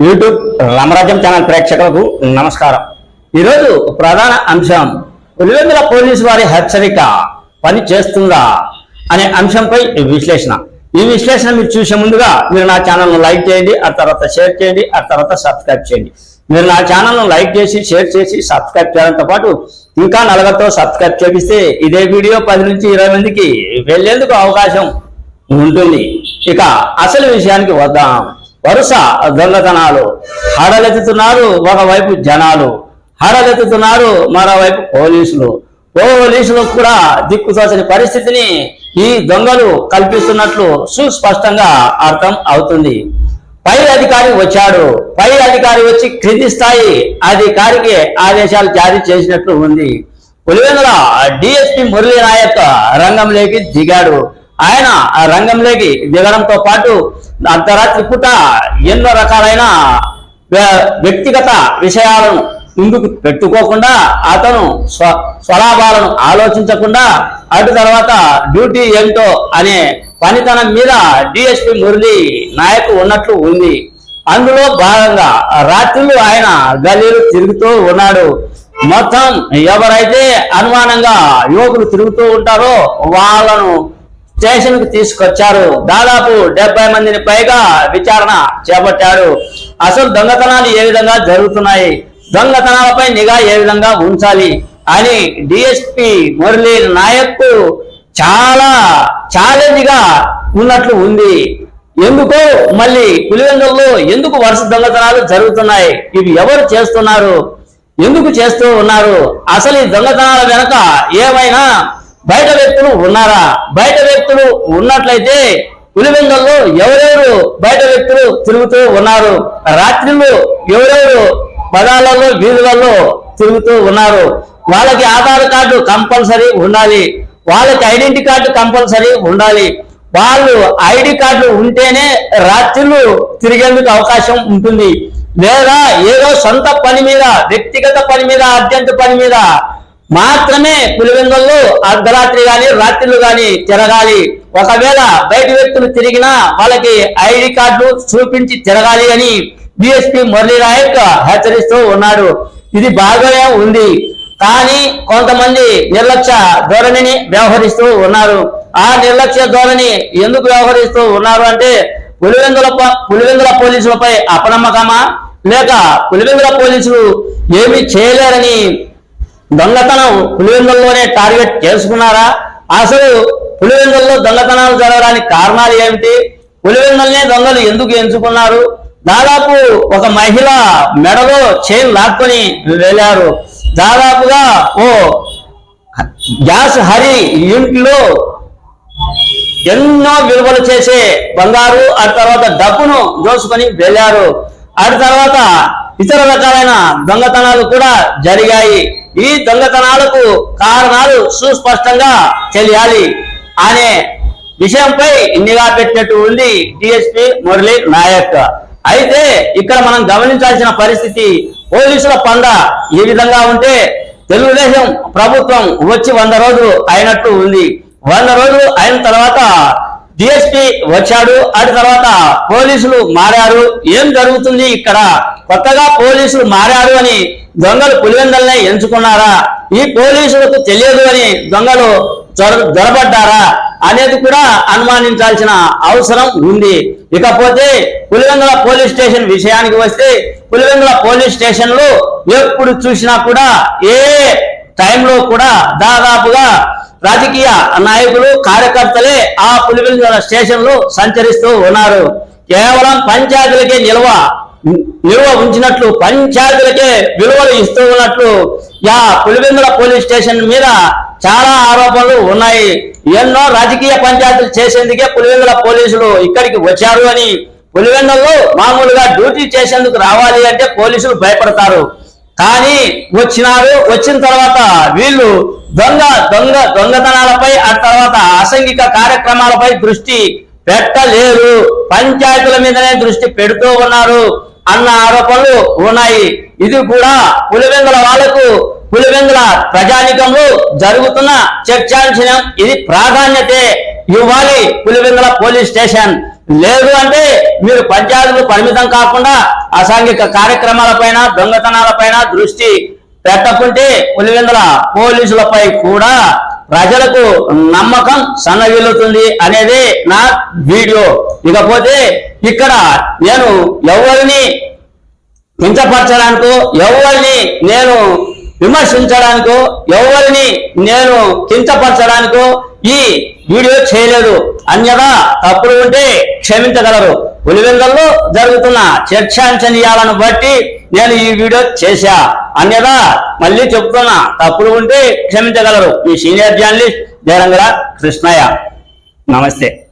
YouTube రామరాజ్యం channel ప్రేక్షకులకు నమస్కారం. ఈరోజు ప్రధాన అంశం పులివెందుల పోలీసు వారి హెచ్చరిక పని చేస్తుందా అనే అంశంపై విశ్లేషణ. ఈ విశ్లేషణ మీరు చూసే ముందుగా మీరు నా ఛానల్ను లైక్ చేయండి ఆ తర్వాత షేర్ చేయండి ఆ తర్వాత సబ్స్క్రైబ్ చేయండి. మీరు నా ఛానల్ను లైక్ చేసి షేర్ చేసి సబ్స్క్రైబ్ చేయడంతో పాటు ఇంకా నలగతో సబ్స్క్రైబ్ చేపిస్తే ఇదే వీడియో పది నుంచి ఇరవై మందికి వెళ్ళేందుకు అవకాశం ఉంటుంది. ఇక అసలు విషయానికి వద్దాం. వరుస దొంగతనాలు. హడలెత్తుతున్నారు ఒకవైపు జనాలు. హడలెత్తుతున్నారు మరోవైపు పోలీసులు. పోలీసులు కూడా దిక్కుతోచని పరిస్థితిని ఈ దొంగలు కల్పిస్తున్నట్లు సుస్పష్టంగా అర్థం అవుతుంది. పై అధికారి వచ్చాడు. పై అధికారి వచ్చి క్రింది స్థాయి అధికారికి ఆదేశాలు జారీ చేసినట్లు ఉంది. పులివెందుల డిఎస్పి మురళీ నాయక్ రంగంలోకి దిగాడు. ఆయన ఆ రంగంలోకి దిగడంతో పాటు అర్ధరాత్రి పూట ఎన్నో రకాలైన వ్య- వ్యక్తిగత విషయాలను ముందుకు పెట్టుకోకుండా అతను స్వ స్వలాభాలను ఆలోచించకుండా అటు తర్వాత డ్యూటీ ఏంటో అనే పనితనం మీద డిఎస్పి మురళి నాయక్ ఉన్నట్లు ఉంది. అందులో భాగంగా రాత్రులు ఆయన గల్లీలు తిరుగుతూ ఉన్నాడు. మొత్తం ఎవరైతే అనుమానంగా యువకులు తిరుగుతూ ఉంటారో వాళ్ళను స్టేషన్కు తీసుకొచ్చారు. దాదాపు డెబ్బై మందిని పైగా విచారణ చేపట్టాడు అసలు దొంగతనాలు ఏ విధంగా జరుగుతున్నాయి? దొంగతనాలపై నిఘా ఏ విధంగా ఉంచాలి? అని డిఎస్పి మురళీ నాయక్ చాలా ఛాలెంజ్గా ఉన్నట్లు ఉంది. ఎందుకో మళ్ళీ పులివెందుల్లో ఎందుకు వరుస దొంగతనాలు జరుగుతున్నాయి? ఇవి ఎవరు చేస్తున్నారు? ఎందుకు చేస్తూ ఉన్నారు? అసలు ఈ దొంగతనాల వెనక ఏమైనా బయట వ్యక్తులు ఉన్నారా? బయట వ్యక్తులు ఉన్నట్లయితే పులివెందుల్లో ఎవరెవరు బయట వ్యక్తులు తిరుగుతూ ఉన్నారు? రాత్రిళ్ళు ఎవరెవరు పదాలలో వీధులలో తిరుగుతూ ఉన్నారు? వాళ్ళకి ఆధార్ కార్డు కంపల్సరీ ఉండాలి. వాళ్ళకి ఐడెంటిటీ కార్డు కంపల్సరీ ఉండాలి. వాళ్ళు ఐడి కార్డులు ఉంటేనే రాత్రిళ్ళు తిరిగేందుకు అవకాశం ఉంటుంది. లేదా ఏదో సొంత పని మీద వ్యక్తిగత పని మీద అర్జెంట్ పని మీద మాత్రమే పులివెందుల్లో అర్ధరాత్రి గాని రాత్రిలు గాని తిరగాలి. ఒకవేళ బయట వ్యక్తులు తిరిగినా వాళ్ళకి ఐడి కార్డు చూపించి తిరగాలి అని బిఎస్పి మురళీ నాయక్ హెచ్చరిస్తూ ఉన్నాడు. ఇది బాగానే ఉంది. కానీ కొంతమంది నిర్లక్ష్య ధోరణిని వ్యవహరిస్తూ ఉన్నారు. ఆ నిర్లక్ష్య ధోరణి ఎందుకు వ్యవహరిస్తూ ఉన్నారు అంటే పులివెందుల పులివెందుల పోలీసులపై అపనమ్మకమా? లేక పులివెందుల పోలీసులు ఏమి చేయలేరని దొంగతనం పులివెందుల్లోనే టార్గెట్ చేసుకున్నారా? అసలు పులివెందుల్లో దొంగతనాలు జరగడానికి కారణాలు ఏమిటి? పులివెందుల్నే దొంగలు ఎందుకు ఎంచుకున్నారు? దాదాపు ఒక మహిళ మెడలో చైన్ లాక్కొని వెళ్ళారు. దాదాపుగా ఓ గ్యాస్ హరి యూనిట్లో ఎన్నో విలువలు చేసే బంగారు ఆ తర్వాత డబ్బును దోసుకొని వెళ్ళారు. ఆ తర్వాత ఇతర రకాలైన దొంగతనాలు కూడా జరిగాయి. ఈ దొంగతనాలకు కారణాలు సుస్పష్టంగా తెలియాలి. అనే విషయంపై నిఘా పెట్టినట్టు ఉంది డిఎస్పి మురళీ నాయక్. అయితే ఇక్కడ మనం గమనించాల్సిన పరిస్థితి పోలీసుల పండ ఈ విధంగా ఉంటే తెలుగుదేశం ప్రభుత్వం వచ్చి వంద రోజులు అయినట్టు ఉంది. వంద రోజులు అయిన తర్వాత డిఎస్పి వచ్చాడు అటు తర్వాత పోలీసులు మారారు. ఏం జరుగుతుంది ఇక్కడ? కొత్తగా పోలీసులు మారారు అని దొంగలు పులివెందల్నే ఎంచుకున్నారా? ఈ పోలీసులకు తెలియదు అని దొంగలు దొరబడ్డారా? అనేది కూడా అనుమానించాల్సిన అవసరం ఉంది. ఇకపోతే పులివెందుల పోలీస్ స్టేషన్ విషయానికి వస్తే పులివెందుల పోలీస్ స్టేషన్లో ఎప్పుడు చూసినా కూడా ఏ టైంలో కూడా దాదాపుగా రాజకీయ నాయకులు కార్యకర్తలే ఆ పులివెందుల స్టేషన్లో సంచరిస్తూ ఉన్నారు. కేవలం పంచాయతీలకే నిల్వ నిల్వ ఉంచినట్లు పంచాయతీలకే విలువలు ఇస్తూ ఉన్నట్లు యా పులివెందుల పోలీస్ స్టేషన్ మీద చాలా ఆరోపణలు ఉన్నాయి. ఎన్నో రాజకీయ పంచాయతీలు చేసేందుకే పులివెందుల పోలీసులు ఇక్కడికి వచ్చారు అని పులివెందుల్లో మామూలుగా డ్యూటీ చేసేందుకు రావాలి అంటే పోలీసులు భయపడతారు. కానీ వచ్చినారు వచ్చిన తర్వాత వీళ్ళు దొంగ దొంగ దొంగతనాలపై ఆ తర్వాత అసంఘిక కార్యక్రమాలపై దృష్టి పెట్టలేరు. పంచాయతీల మీదనే దృష్టి పెడుతూ ఉన్నారు అన్న ఆరోపణలు ఉన్నాయి. ఇది కూడా పులివెందుల వాళ్ళకు పులివెందుల ప్రజానికంలో జరుగుతున్న చర్చాంశనం ఇది ప్రాధాన్యతే ఇవ్వాలి పులివెందుల పోలీస్ స్టేషన్. లేదు అంటే మీరు పంచాయతీలు పరిమితం కాకుండా అసాంఘిక కార్యక్రమాలపైన దొంగతనాలపైన దృష్టి పెట్టకుంటే పులివెందుల పోలీసులపై కూడా ప్రజలకు నమ్మకం సన్నగిల్లుతుంది అనేది నా వీడియో. ఇకపోతే ఇక్కడ నేను ఎవరిని కించపరచడానికో ఎవరిని నేను విమర్శించడానికో ఎవరిని నేను కించపరచడానికో ఈ వీడియో చేయలేదు. అన్యదా తప్పులు ఉంటే క్షమించగలరు. పులివెందల్లో జరుగుతున్న చర్చాంచనీయాలను బట్టి నేను ఈ వీడియో చేశా. అన్యదా? మళ్ళీ చెప్తున్నా తప్పులు ఉంటే క్షమించగలరు. మీ సీనియర్ జర్నలిస్ట్ జయరంగర కృష్ణయ్య. నమస్తే.